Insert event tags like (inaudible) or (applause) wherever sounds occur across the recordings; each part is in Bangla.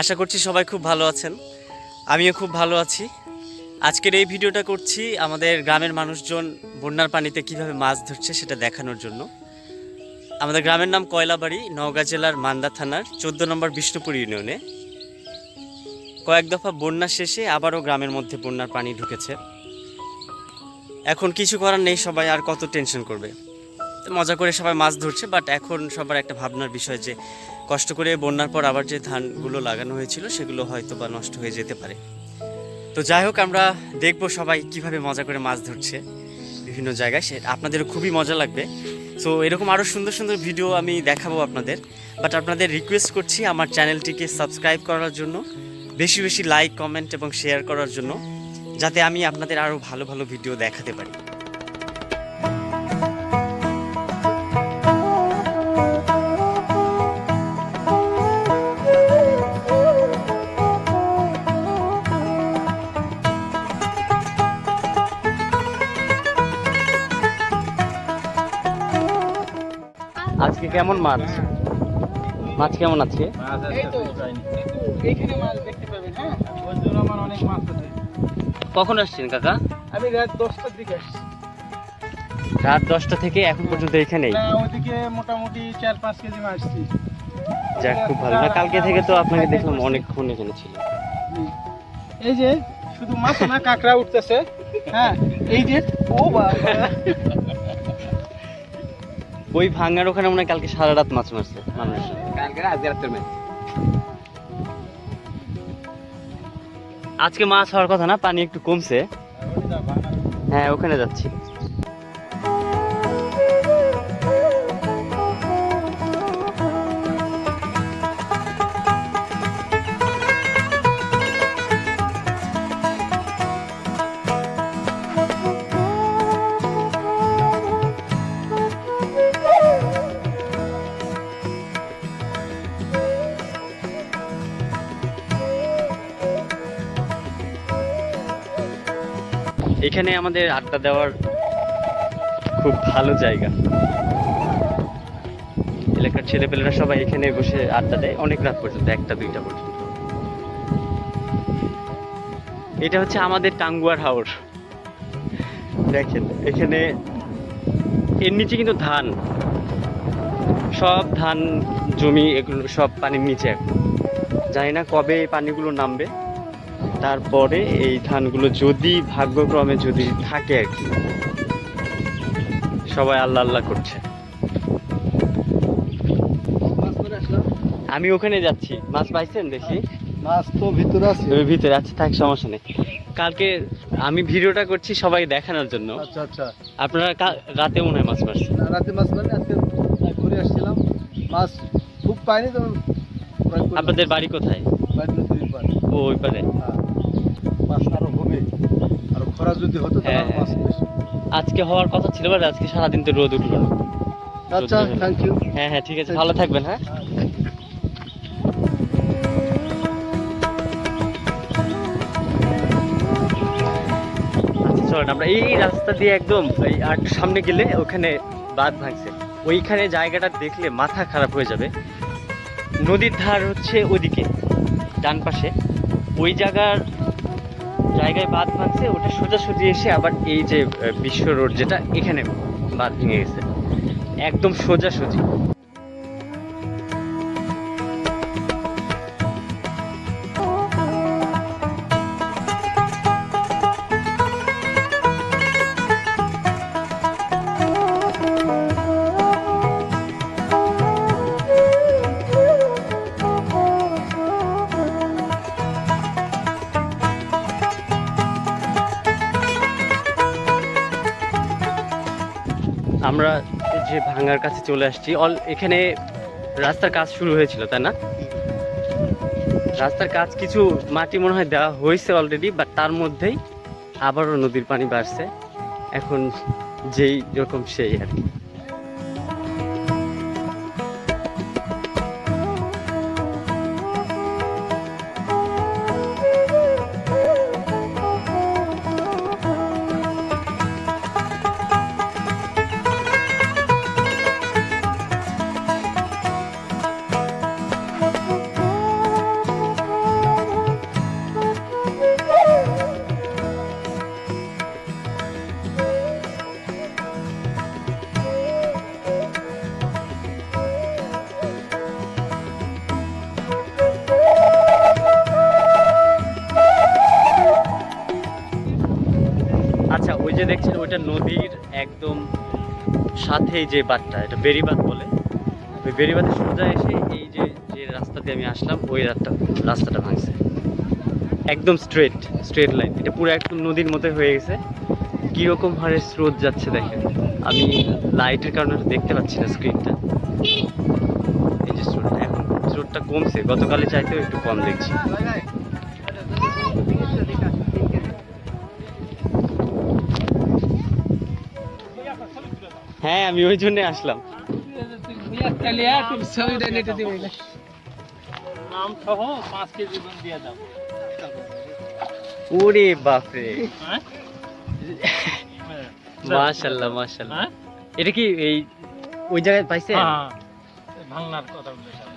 আশা করছি সবাই খুব ভালো আছেন। আমিও খুব ভালো আছি। আজকের এই ভিডিওটা করছি আমাদের গ্রামের মানুষজন বন্যার পানিতে কীভাবে মাছ ধরছে সেটা দেখানোর জন্য। আমাদের গ্রামের নাম কয়লাবাড়ি, নওগাঁ জেলার মান্দা থানার চোদ্দ নম্বর বিষ্ণুপুর ইউনিয়নে। কয়েক দফা বন্যা শেষে আবারও গ্রামের মধ্যে বন্যার পানি ঢুকেছে। এখন কিছু করার নেই সবাই, আর কত টেনশন করবে? মজা করে সবাই মাছ ধরছে বাট এখন সবার একটা ভাবনার বিষয় যে কষ্ট করে বন্যার পর আবার যে ধানগুলো লাগানো হয়েছিল, সেগুলো হয়তো বা নষ্ট হয়ে যেতে পারে। তো যাই হোক, আমরা দেখব সবাই কীভাবে মজা করে মাছ ধরছে বিভিন্ন জায়গায়। সে আপনাদেরও খুবই মজা লাগবে। সো এরকম আরও সুন্দর সুন্দর ভিডিও আমি দেখাবো আপনাদের। বাট আপনাদের রিকোয়েস্ট করছি আমার চ্যানেলটিকে সাবস্ক্রাইব করার জন্য, বেশি বেশি লাইক কমেন্ট এবং শেয়ার করার জন্য, যাতে আমি আপনাদের আরও ভালো ভালো ভিডিও দেখাতে পারি। আজকে কেমন মাছ? মাছ কেমন আছে? তো এইখানে মাছ দেখতে পাবেন হ্যাঁ? কখন আসছেন কাকা? আমি রাত দশটার দিকে আসছি। রাত দশটা থেকে এখন পর্যন্ত এখানেই? না ওইদিকে মোটামুটি চার পাঁচ কেজি মাছ আসছি। যাক খুব ভালো। না কালকে থেকে তো আপনাকে দেখলাম অনেকক্ষণ এখানে ছিল। এই যে শুধু মাছ না কাঁকড়া উঠতেছে। হ্যাঁ এই যে ও বাবা। ওই ভাঙার ওখানে মনে হয় কালকে সারা রাত মাছ মারছে মানুষ আজকে মাছ হওয়ার কথা না পানি একটু কমছে। হ্যাঁ ওখানে যাচ্ছি। এখানে আমাদের আড্ডা দেওয়ার খুব ভালো জায়গা। এলাকার ছেলেপেলেরা সবাই এখানে বসে আড্ডা দেয়, অনেক রাত পর্যন্ত, একটা, দুইটা পর্যন্ত। এটা হচ্ছে আমাদের টাঙ্গুয়ার হাওর। দেখেন, এখানে এর নিচে কিন্তু ধান। সব ধান, জমি, এগুলো সব পানির নিচে এখন। জানি না কবে পানিগুলো নামবে। তারপরে এই ধানগুলো যদি ভাগ্যক্রমে যদি থাকে আর কি সবাই আল্লাহ আল্লাহ করছে। আমি ওখানে যাচ্ছি। মাছ পাইছেন দেখি? মাছ তো ভিতরে আছে। ওই ভিতরে আছে থাক সমস্যা নেই। কালকে আমি ভিডিওটা করছি সবাই দেখানোর জন্য। আচ্ছা আচ্ছা। আপনারা রাতে মনে হয় মাছ পাচ্ছেন। না, রাতে মাছ মানে আজকে ঘুরে আসছিলাম। মাছ খুব পাইনি তো আপনাদের বাড়ি কোথায়? ওই পারে হ্যাঁ। মাছ আরও হবে আরও খরা যদি হতো তাহলে হ্যাঁ, মাছ আজকে হওয়ার কথা ছিল বাট আজকে সারাদিন তো রোদ উঠল না। আচ্ছা থ্যাংক ইউ হ্যাঁ হ্যাঁ ঠিক আছে ভালো থাকবেন হ্যাঁ। আচ্ছা চলেন আমরা এই রাস্তা দিয়ে একদম এই আর সামনে গেলে ওখানে বাঁধ ভাঙছে। ওইখানে জায়গাটা দেখলে মাথা খারাপ হয়ে যাবে। নদীর ধার হচ্ছে ওদিকে ডান পাশে। ওই জায়গার জায়গায় বাঁধ ভাঙছে, ওটা সোজাসুজি এসে আবার এই যে বিশ্ব রোড যেটা এখানে বাঁধ ভেঙে গেছে। একদম সোজাসুজি। আমরা যে ভাঙার কাছে চলে আসছি, অল এখানে রাস্তার কাজ শুরু হয়েছিল, তাই না? রাস্তার কাজ কিছু মাটি মনে হয় দেওয়া হয়েছে অলরেডি বাট তার মধ্যেই আবারও নদীর পানি বাড়ছে। এখন যেই রকম সেই আর কি। একটা নদীর একদম সাথেই যে বাঁধটা, এটা বেরিবাদ বলে। ওই বেরিবাদে সোজা এসে এই যে যে রাস্তাতে আমি আসলাম, ওই রাস্তা, রাস্তাটা ভাঙছে। একদম স্ট্রেট স্ট্রেট লাইন এটা পুরো একদম নদীর মতো হয়ে গেছে। কীরকম হারে স্রোত যাচ্ছে দেখেন। আমি লাইটের কারণে দেখতে পাচ্ছি না স্ক্রিনটা এই যে স্রোতটা এখন, স্রোতটা কমছে। গতকালে চাইতেও একটু কম দেখছি। হ্যাঁ আমি ওই জন্যে আসলাম। ওরে বাপরে। হ্যাঁ? মাশাল্লাহ মাশাল্লাহ হ্যাঁ? এটা কি এই ওই জায়গায় পাইছেন? হ্যাঁ ভাঙনার কথা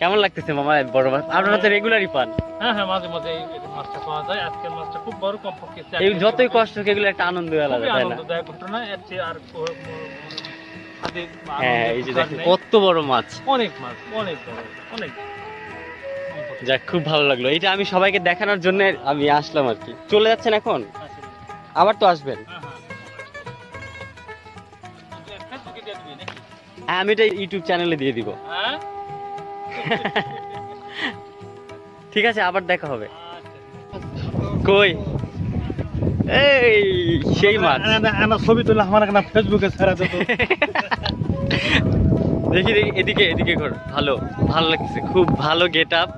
কেমন লাগতেছে মামা বড় মাছ? আপনারা তো রেগুলারই পান। হ্যাঁ হ্যাঁ মাঝে মাঝে মাছটা পাওয়া যায়। আজকের মাছটা খুব বড় কমপক্ষে এই যতই কষ্ট হোক, এগুলো একটা আনন্দ আলাদা তাই না? আনন্দদায়ক ঘটনা। এর চেয়ে আর হ্যাঁ এই যে দেখেন কত বড় মাছ। অনেক মাছ অনেক বড় অনেক। যাক খুব ভালো লাগল। এটা আমি সবাইকে দেখানোর জন্য আমি আসলাম আর কি। চলে যাচ্ছেন এখন? আবার তো আসবেন। হ্যাঁ, হ্যাঁ। হ্যাঁ, আমি এটা ইউটিউব চ্যানেলে দিয়ে দিব? (laughs) ঠিক আছে আবার দেখা হবে। কই? এই সেই মাছ। আমার ছবি তুলে আমার একটা ফেসবুকে ছাড়া দিত দেখি দেখি এদিকে এদিকে ঘর। ভালো ভালো লাগছে খুব ভালো গেট আপ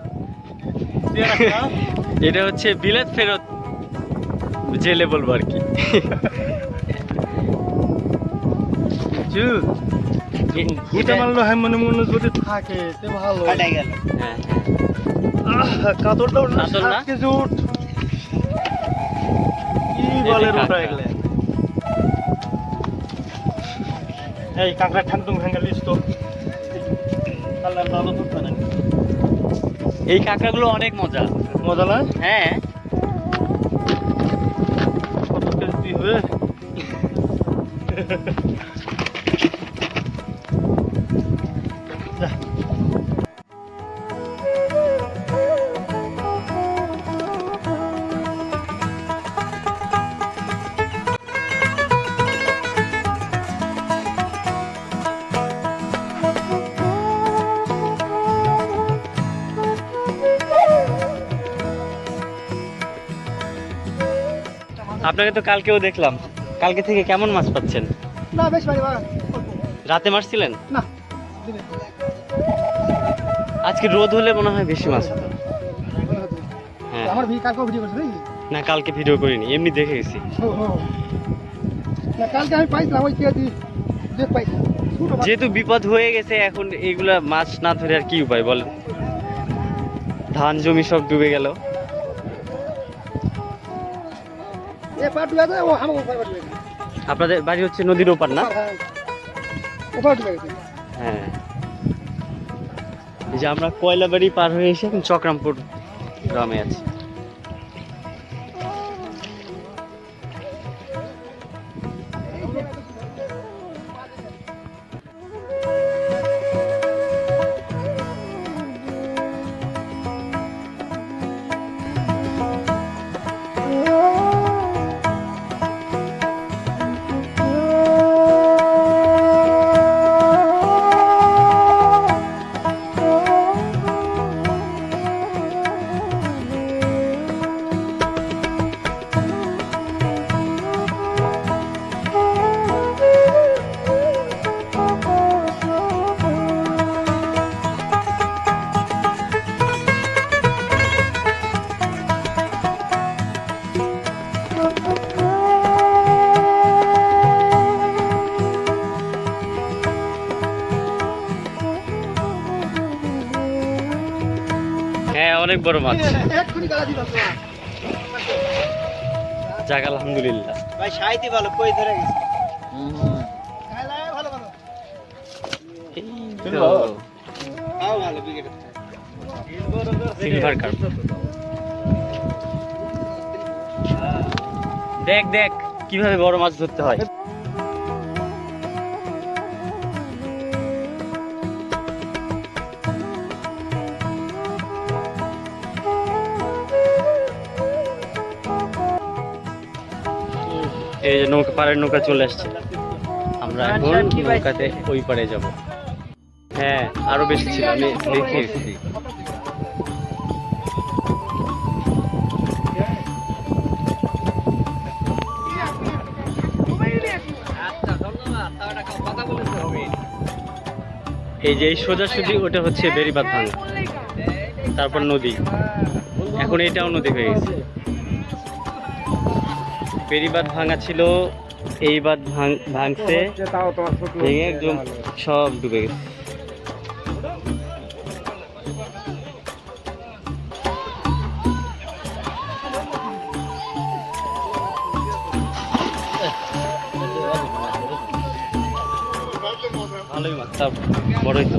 এটা হচ্ছে বিলেত ফেরত জেলে বলব আর কি। ঘুটে মারলো হয় মনে মনে যদি থাকে তে ভালো। হ্যাঁ আহ, কাতরটা কাতর না? কি এই বলে কাঁকড়া। গুলো এগুলো? এই কাঁকড়া ঠান্ডুম ভেঙে তো। আল্লাহ ভালো এই কাঁকড়াগুলো অনেক মজা। মজা না? হ্যাঁ। কত কেজি হবে আপনাকে তো কালকেও দেখলাম। কালকে থেকে কেমন মাছ পাচ্ছেন? না বেশ ভাই রাতে মারছিলেন না। আজকে রোদ হলে মনে হয় বেশি মাছ হতো। হ্যাঁ। আমার ভি কালকে ভিডিও করছে না কালকে ভিডিও করিনি এমনি দেখে গেছি। কালকে আমি পাইছিলাম ওই কেজি যেহেতু বিপদ হয়ে গেছে এখন এইগুলা মাছ না ধরে আর কি উপায় বলেন? ধান জমি সব ডুবে গেল। আপনাদের বাড়ি হচ্ছে নদীর ওপার না? হ্যাঁ। হ্যাঁ। এই যে আমরা কয়লাবাড়ি পার হয়ে এসে এখন চক্রামপুর গ্রামে আছি। অনেক বড় মাছ। যাক আলহামদুলিল্লাহ। ভাই সাইতে ভালো কই ধরে গেছে? খাইলা ভালো ভালো এই তুলবো? তো। তাও ভালো বিকেট সিলভার কার্প দেখ দেখ কীভাবে বড় মাছ ধরতে হয়। এই যে নৌকা পাড়ের নৌকা চলে আসছে। আমরা ধান এখন নৌকাতে ওই পাড়ে যাব। হ্যাঁ আরও বেশি ছিল আমি দেখে এসেছি। এই যে এই সোজাসুজি ওটা হচ্ছে বেরিবাদ ভাঙা। তারপর নদী। এখন এটাও নদী হয়ে গেছে। বেরিবাদ ভাঙা ছিল এই বাদ ভাঙ- ভাঙছে ভেঙে একদম সব ডুবে গেছে। ভালোই মাছ তা বড়ই তো।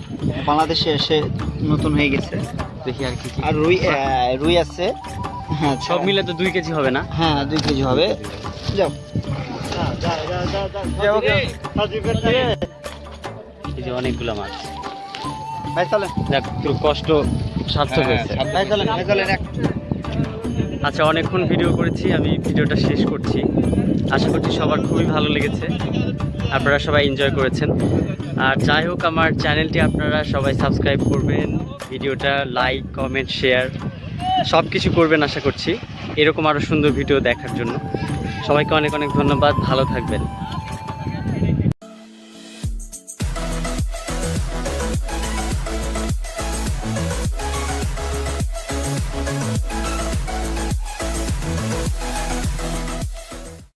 বাংলাদেশে এসে নতুন হয়ে গেছে। দেখি আর কি কি আর রুই রুই আছে। হ্যাঁ সব মিলে তো দুই কেজি হবে না? হ্যাঁ দুই কেজি হবে। যাও। এই যে অনেকগুলো মাছ। ভাই চলেন। দেখ তোর কষ্ট সার্থক হয়েছে। ভাই চলেন ভাই এক। আচ্ছা অনেকক্ষণ ভিডিও করেছি আমি ভিডিওটা শেষ করছি। আশা করছি সবার খুবই ভালো লেগেছে। আপনারা সবাই এনজয় করেছেন। আর যাই হোক, আমার চ্যানেলটি আপনারা সবাই সাবস্ক্রাইব করবেন, ভিডিওটা লাইক কমেন্ট শেয়ার সব কিছু করবেন আশা করছি। এরকম আরও সুন্দর ভিডিও দেখার জন্য। সবাইকে অনেক অনেক ধন্যবাদ, ভালো থাকবেন।